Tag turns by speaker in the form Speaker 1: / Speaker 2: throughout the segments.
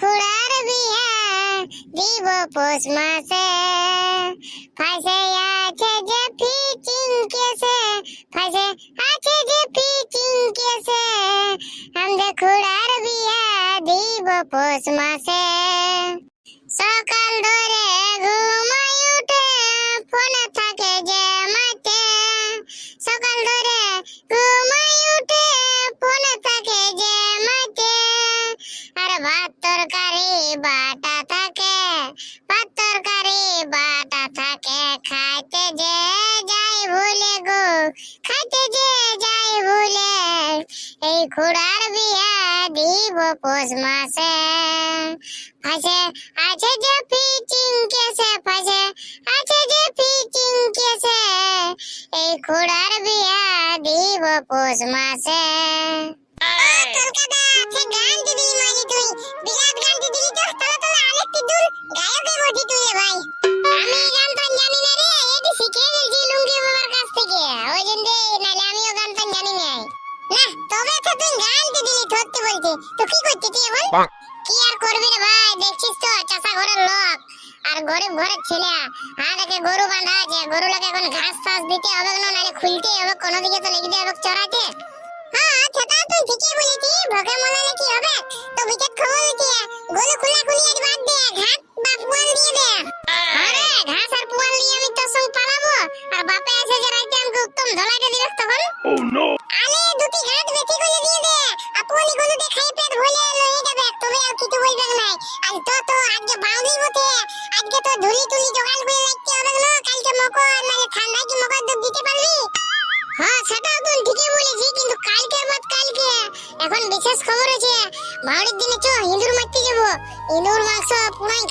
Speaker 1: খুড়ার বিয়া দিব পৌষ মাসে। ফাঁসে আছে যে ফিটিং কেসে, ফাঁসে আছে যে ফিটিং কেসে। আমাদের খুড়ার বিয়া দিব পৌষ মাসে। সকাল ধরে ঘুমাই খুড়ার বিয়া দিব পৌষ মাসে। ফাঁসে আছে যে ফিচিং কেসে ফাঁসে আছে যে ফিচিং কেসে, এই খুড়ার বিয়া দিব পৌষ মাসে। বিরাট গান দিদি তো, তলা তলা আরেকটি দূর তুই ভাই। কি আর করবি রে ভাই? দেখছিস তো, চাষা ঘরের লোক। আর গরিব ঘরের ছেলে। আর দেখে গরু বাঁধা আছে। গরু লাগে এখন ঘাস ফাস দিতে হবে না নাহলে খুলতে হবে, কোনো দিকে তো লেগে হবে চড়াতে। হ্যাঁ সেটা তুই ঠিকই বলেছিস। ভোগে মলালে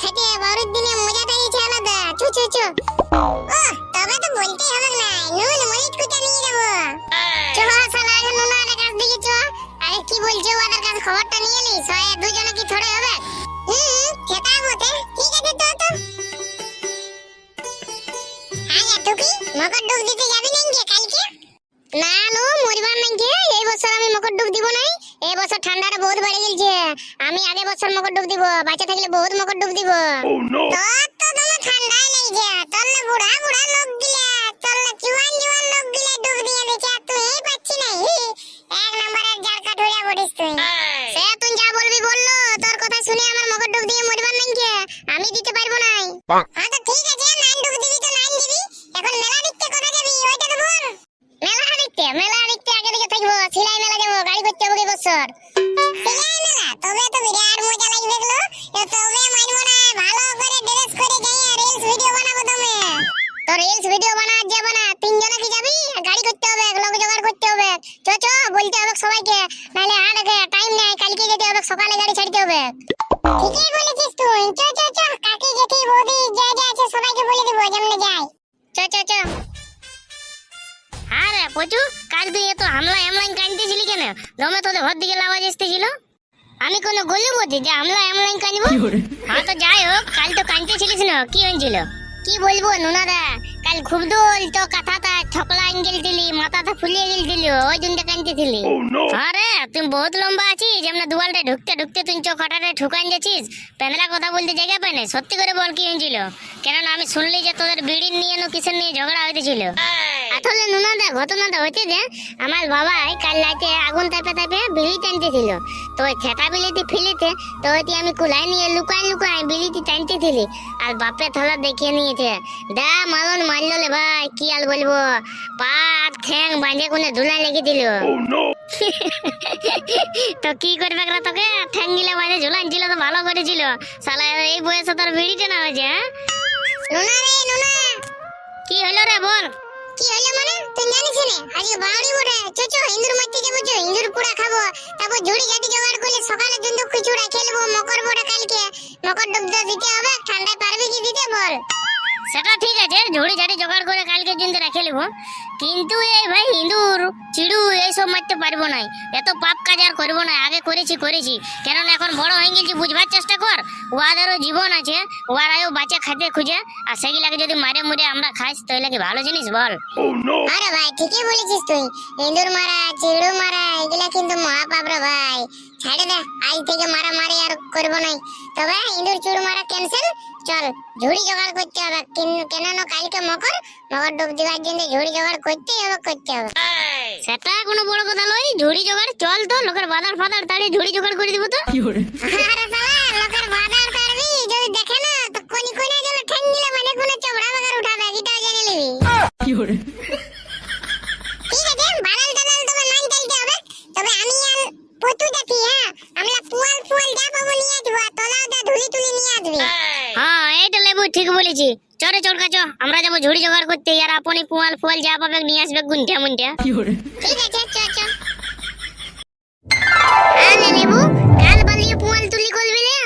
Speaker 1: পুরাই বড় দিনে মজাটাই আছে আলাদা। চু চু চু। তবে তো বলতেই হবে না, নুন, মরিচ কুচা নিয়ে যাব। চ শালা নুন আর কাছ দিকে চ। আরে কি বলছো ওদের কাছে খবরটা নিয়ে নি সয়ে দুজনে বছর ঠান্ডাটা বহুত বেড়ে গেছে আমি আগে বছর মকর ডুব দিব বাচ্চা থাকলে বহুত মকর ডুব দিব।
Speaker 2: Oh!
Speaker 1: তোর তো তোমার ঠান্ডাই লেগে তোর না বুড়া বুড়া লোক গিলা তোর না জুয়ান জুয়ান লোক ডুব দিয়ে আর তুই এই পাচ্ছি না এক নম্বরের বলিস তুই। সে তুই যা বলবি বলল তোর কথা শুনে আমার মকর ডুব দিয়ে মরবার নাই কে আমি দিতে পারব নাই। হ্যাঁ তো ঠিক আছে নাইন ডুব তবে তো বিরাট মজা লাগবে গো। তবে মানবো না ভালো করে ড্রেস করে যাই রিলস ভিডিও বানাবো তুমি তো রিলস ভিডিও বানার যাব না, তিনজনে কি যাবি? গাড়ি করতে হবে, লোক জোগাড় করতে হবে। চ চ, বলতে হবে সবাইকে, নাহলে আর টাইম নেই, কালকে যেতে হবে, সকালে গাড়ি ছাড়তে হবে। ঠিকই বলেছিস তুই। চ চ চ, কাকি জেঠি বৌদি, যা যা আছে সবাইকে বলে দেবো, যেমন যাই চ চ চ।
Speaker 3: আরে, পচু কাল তুই এত হামলা হামলা কানতেছিলি কেন? দমে তোদের ঘর দিকে আওয়াজ আসতেছিল আমি কোনো গলি বলছি যে এমন লাইন কানবো হ্যাঁ তো যাই হোক কাল তো কানতে ছিলিস না। কি হয়েছিল? কি বলব নুনাদা? কাল খুব দোল তো কাঁথাটা ছকলা আঙ্গেল দিলি মাথাটা ফুলিয়ে গেলছিল ওই জন্য কানতেছিলি
Speaker 2: Oh
Speaker 3: আরে তুই বহুত লম্বা আছিস যেমন দুয়ালটা ঢুকতে ঢুকতে তুই চোখ হঠাৎ ঠুকান যাচ্ছিস কথা বলতে জায়গা পাই না সত্যি করে বল কি হয়েছিল? কেননা আমি শুনলি যে তোদের বিড়ির নিয়ে না কিসের নিয়ে ঝগড়া হইতেছিল। আসলে নুনাদা ঘটনাটা হচ্ছে যে আমার বাবাই কাল রাতে আগুন তাপে তাপে বিড়ি টানতেছিল। তো ওই থেতা বিলিটি ফিলিতে তো ওইটি আমি কুলাই নিয়ে লুকাই লুকাই বিলিটি টানতেছিলি। আর বাপে থালা দেখিয়ে নিয়েছে দা মালন মারলো লে ভাই কি আর বলব? পা আর ঠ্যাং বাঁধে কোনে ধুলা লেগে দিল।
Speaker 2: Oh
Speaker 3: তো কি করবে তোকে? ঠ্যাং গিলে বাঁধে ঝুলান ছিল তো ভালো করেছিল শালা এই বয়সে তোর বিড়ি টানা হয়েছে হ্যাঁ?
Speaker 1: নুনা রে নুনা।
Speaker 3: কি হলো রে বল?
Speaker 1: কি হলো মানে? তুই জানিস আজকে বাউরি বটে চ চ যাব চ পুরা খাব। তারপর ঝুড়ি জোগাড় করলে জন্য খিচুড়া খেলব মকর বটে কালকে। মকর ডুব দিতে হবে ঠান্ডায় পারবি কি দিতে বল?
Speaker 3: সেটা ঠিক আছে ঝুড়ি ঝাড়ি জোগাড় করে কালকে জন্য রেখে নেব। কিন্তু এই ভাই ইঁদুর চিড়ু এইসব মারতে পারব না। এত পাপ কাজ আর করব না আগে করেছি করেছি। কেননা এখন বড় হয়ে গেছি বুঝবার চেষ্টা কর। ওয়াদেরও জীবন আছে ওয়ারাও বাচ্চা খাতে খুঁজে। আর সেগুলাকে যদি মারে মুড়ে আমরা খাইস তাহলে কি ভালো জিনিস বল?
Speaker 2: Oh
Speaker 1: আরে ভাই ঠিকই বলেছিস তুই। ইন্দুর মারা চিড়ু মারা এগুলা কিন্তু মহাপাপ রে ভাই। ছাড়ে দে আজ থেকে মারামারি আর করব নাই। তবে ইঁদুর চুর মারা ক্যান্সেল চল ঝুড়ি জোগাড় করতে হবে। কেন না কালকে মকর মকর ডুব দেওয়ার জন্য ঝুড়ি জোগাড় করতেই হবে করতে হবে।
Speaker 3: সেটা কোনো বড় কথা নয় ঝুড়ি জোগাড় চল তো লোকের বাদার ফাদার তাড়িয়ে ঝুড়ি জোগাড় করে দিব তো।
Speaker 1: আরে লোকের বাজার করবি যদি দেখে না তো কোনি কোনি গেলে ঠেন দিলে মানে কোনো চবড়া বাগার উঠাবে এটাও জেনে নিবি। ঠিক আছে বানাল টানাল তবে নাইন চাইতে হবে তবে আমি আর পতু দেখি হ্যাঁ আমরা পুয়াল ফুয়াল যা পাবো নিয়ে আসব আর তলাও যা ধুলি তুলি নিয়ে আসবি
Speaker 3: হ্যাঁ এইটা বলেছি। চরে চল কাছো আমরা যাব ঝুড়ি জোগাড় করতে। আর আপনি পুয়াল ফুয়াল যা পাবে নিয়ে আসবে গুনটা মুনটা।
Speaker 1: ঠিক আছে চ চ।
Speaker 3: আরে লেবু কাল বালিয়ে পুয়াল তুলি করবি না?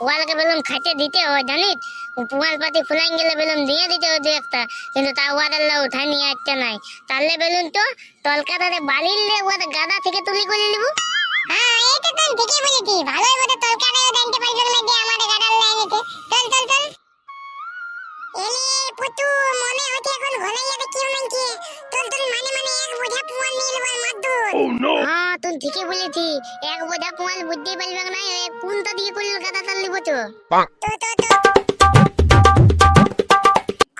Speaker 3: ওয়ালকে বেলুন খাইতে দিতে হয় জানিস? পুয়াল পাতি ফুলাইন গেলে বেলুন দিয়ে দিতে হয় দু একটা। কিন্তু তা ওয়াদের লা উঠাই নিয়ে আসছে নাই। তাহলে বেলুন তো, তলকাতাতে বালিলে ওয়াদের গাদা থেকে তুলি করে নিবো?
Speaker 1: হ্যাঁ এটা তো ঠিকই বলেছি ভালোই মতো তলকাটাও জানতে পারবে না যে আমাদের গাডার লাইনেতে চল চল চল। এলে পুতু মনে হচ্ছে এখন যাবে কি চল মানে মানে এক বোঝা পুয়াল নিয়ে নেবার মাদুর
Speaker 3: হ্যাঁ তুই ঠিকই বলেছি। এক বোঝা পুয়াল পারবে না কোন তো দিয়ে করলে গাদা তাল নিবো তো।
Speaker 1: তো তো তো।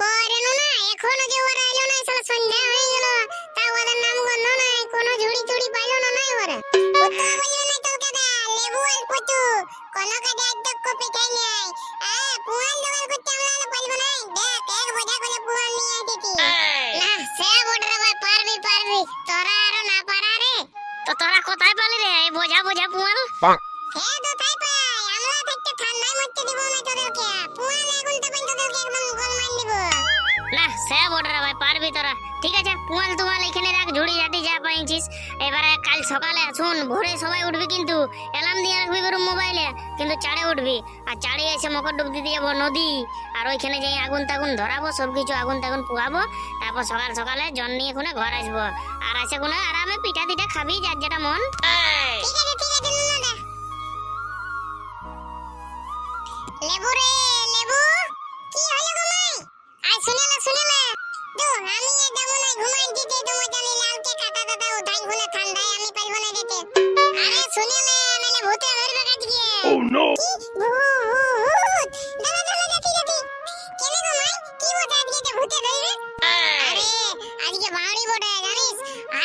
Speaker 1: করে না এখনও যে ওরা এলো না সালা সন্ধ্যা হয়ে গেল। তা ওদের নাম গন্ধ নাই কোনো ঝুড়ি চুড়ি পাইলো না নাই ওরা। তো আর পুতু কোন কাজে একদম কপি খাই নাই। আ পুয়াল জোগাড় করতে আমরা আর পারব না
Speaker 3: কাল সকালে শুন ভোরে সবাই উঠবি কিন্তু। অ্যালার্ম দিয়ে রাখবি বেরো মোবাইলে কিন্তু চাড়ে উঠবি। আর চাড়ে এসে মকর ডুব দিতে যাব নদী। আর ওইখানে যাই আগুন তাগুন ধরাবো সব কিছু আগুন তাগুন পুয়াবো তারপর সকাল সকালে জন নিয়ে খুনে ঘর আসব। আর আসে কোনো আরামে পিঠা তিঠা খাবি যার যেটা মন।
Speaker 1: ঠিক আছে ঠিক আছে নুনুদা লেবু রে!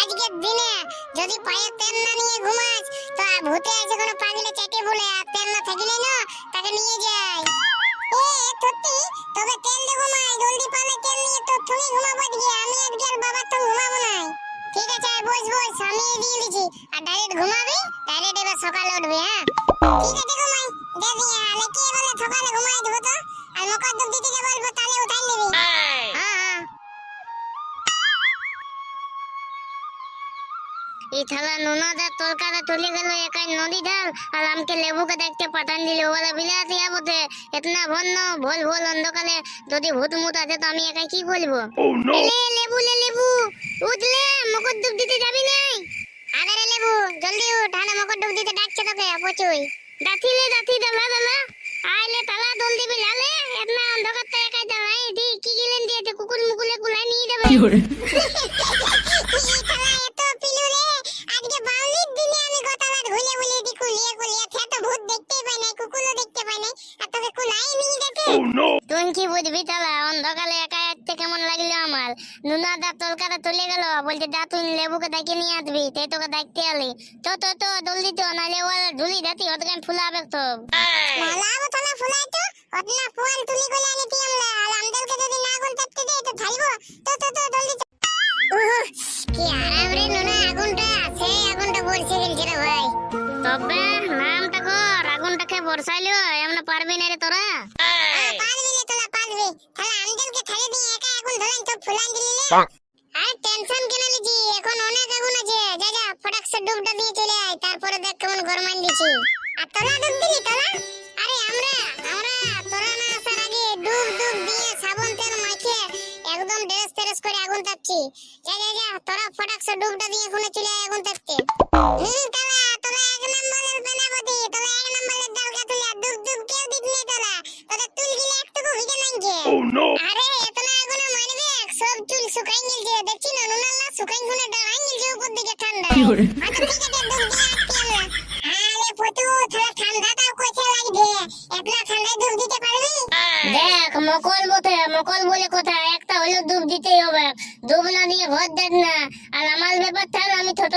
Speaker 1: আজকের দিনে যদি পায়ে তেল না নিয়ে ঘুমাস, তো ভূতে এসে কোনো পাগলে চেটে বলে আর তেল না থাকলে না, তাকে নিয়ে যায় এ সত্যি তবে তেল দিয়ে ঘুমাই, জলদি পালে তেল নিয়ে তো তুমি ঘুমাবো আজকে আমি আর বাবার তো ঘুমাবো না ঠিক আছে বস বস, আমি দিয়ে দিছি। আর ডাইরেক্ট ঘুমাবি ডাইরেক্ট এবার সকালে উঠবি হ্যাঁ? ঠিক আছে, ঘুমাই। দে দিয়ে, আলে কি বলে সকালে ঘুমাই দেবো তো? আর মকর দুধ দিতে বলব
Speaker 3: এই থালা নুনাদা তরকারে তুলে গেল একাই নদী ঢাল। আর আমকে লেবুকে দেখতে পাঠান দিল ওরা বিলাতি যাবতে এতনা ভন্ন ভোল ভোল অন্ধকারে যদি ভূত মুত আছে তো আমি একাই কি বলব?
Speaker 2: Oh
Speaker 3: লে লেবু লে লেবু। উঠলে মকর ডুব দিতে যাবি নাই?
Speaker 1: আরে রে লেবু জলদি উঠ ঠান্ডা মকর ডুব দিতে ডাকছে তোকে পচুই
Speaker 3: দাথিলে দাথি দালা দালা আইলে তালা দল দিবি লালে এতনা অন্ধকার তো একাই দালাই দি কি গিলেন দিয়েছে কুকুর মুকুলে কুলাই নিয়ে যাবে। তুই কি বুঝবি তালা অন্ধকালে একা আসতে কেমন লাগল আমার? নুনা দা তলকাটা তুলে গেল বলছে দা তুই লেবুকে ডাকে নিয়ে আসবি তে তোকে দেখতে আলি তো তো তো জলদি তো নাহলে ও ঝুলি যাতি ওদেরকে আমি ফুলাবে তো।
Speaker 1: মলাবো তো না ফুলাই তো অতনা ফুয়াল তুলি কইলা নিতি আমরা আর আমদেরকে যদি না গোল দে তো ঢালবো তো তো তো জলদি কি আরাম রে নুনা আগুনটা আছে আগুনটা বলছে গেলছে রে ভাই।
Speaker 3: তবে নামটা কর আগুনটাকে বর্ষাইলো
Speaker 1: দুধটা দিয়ে চলে আয় তারপরে দেখ কেমন গরমান দিছি আর তোরা দুধ দিলি তোরা? আরে আমরা আমরা তোরা না আসার আগে ডুব ডুব দিয়ে সাবন তেল মাখিয়ে একদম ড্রেস ট্রেস করে আগুন তাচ্ছি যা যা যা তোরা ফটাকসে ডুবটা দিয়ে এখানে চলে আয় আগুন তাপতে। oh, আরে এত আগুনে মারবে সব চুল শুকাই গেল দেখছি না শুকাই গুনে
Speaker 3: দেখ মকল বটে মকল বলে কথা একটা হলেও ডুব দিতেই হবে। ডুব না দিয়ে ঘর দেখ না। আর আমার ব্যাপার থাক আমি ছোট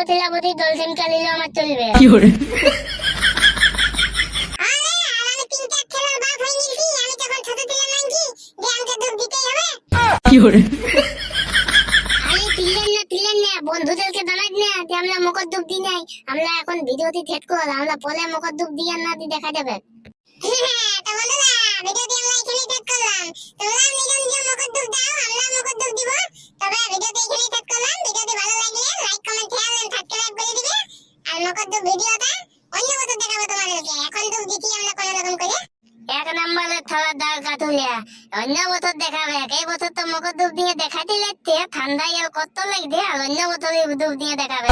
Speaker 3: দল সিমকা নিলেও আমার চলবে।
Speaker 1: আরে আর আমি তিন চার ছেলের বাপ হয়ে গেছি আমি তখন ছোট ছিলাম নাকি যে আমাকে ডুব দিতেই হবে
Speaker 3: আরে তিলেন না তিলেন না বন্ধুদেরকে জানাই না যে আমরা মকর ডুব দিই নাই আমরা এখন ভিডিওতে থেট কর আমরা মকর ডুব দিয়ে না দিয়ে দেখা যাবে।
Speaker 1: হ্যাঁ, তো বন্ধুরা ভিডিওটি আমরা এখানেই শেষ করলাম। তোমরা নিজ নিজ মকর দাও আমরা মকর দিব। তবে ভিডিওটি এখানেই শেষ করলাম। ভিডিওটি ভালো লাগলে like comment share and subscribe করে দিবে। আর মকর ভিডিওটা অন্য বছর দেখাবো তোমাদেরকে। এখন ডুব দিচ্ছি আমরা কোনো রকম করে।
Speaker 3: এক নম্বরে থালা ডাল কাতুলিয়া অন্য বছর দেখাবে এই বছর তো মকর ডুব দিয়ে দেখাতে লাগতে ঠান্ডায় আর কত লাগবে? আর অন্য বছর ডুব দিয়ে দেখাবে।